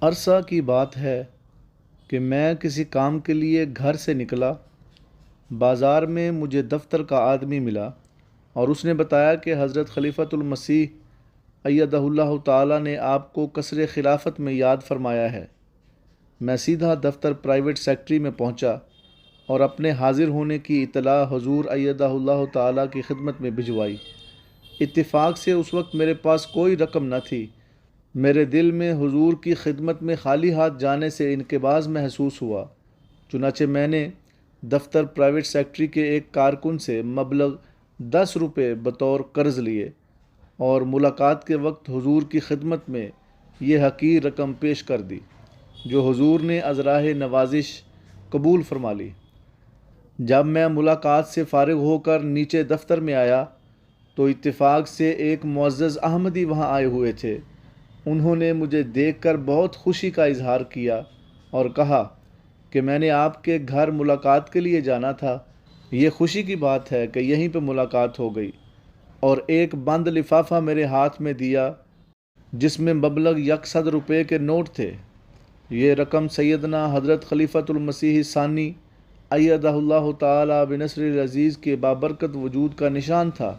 عرصہ کی بات ہے کہ میں کسی کام کے لیے گھر سے نکلا، بازار میں مجھے دفتر کا آدمی ملا اور اس نے بتایا کہ حضرت خلیفۃ المسیح ایدہ اللہ تعالیٰ نے آپ کو کثر خلافت میں یاد فرمایا ہے۔ میں سیدھا دفتر پرائیویٹ سیکٹری میں پہنچا اور اپنے حاضر ہونے کی اطلاع حضور ایدہ اللہ تعالیٰ کی خدمت میں بھجوائی۔ اتفاق سے اس وقت میرے پاس کوئی رقم نہ تھی۔ میرے دل میں حضور کی خدمت میں خالی ہاتھ جانے سے انقباز محسوس ہوا۔ چنانچہ میں نے دفتر پرائیویٹ سیکٹری کے ایک کارکن سے مبلغ دس روپے بطور قرض لیے اور ملاقات کے وقت حضور کی خدمت میں یہ حقیر رقم پیش کر دی، جو حضور نے ازراہ نوازش قبول فرما لی۔ جب میں ملاقات سے فارغ ہو کر نیچے دفتر میں آیا تو اتفاق سے ایک معزز احمدی وہاں آئے ہوئے تھے۔ انہوں نے مجھے دیکھ کر بہت خوشی کا اظہار کیا اور کہا کہ میں نے آپ کے گھر ملاقات کے لیے جانا تھا۔ یہ خوشی کی بات ہے کہ یہیں پہ ملاقات ہو گئی اور ایک بند لفافہ میرے ہاتھ میں دیا جس میں مبلغ یکصد روپے کے نوٹ تھے۔ یہ رقم سیدنا حضرت خلیفۃ المسیح ثانی ایدہ اللہ تعالیٰ بنصر العزیز کے بابرکت وجود کا نشان تھا۔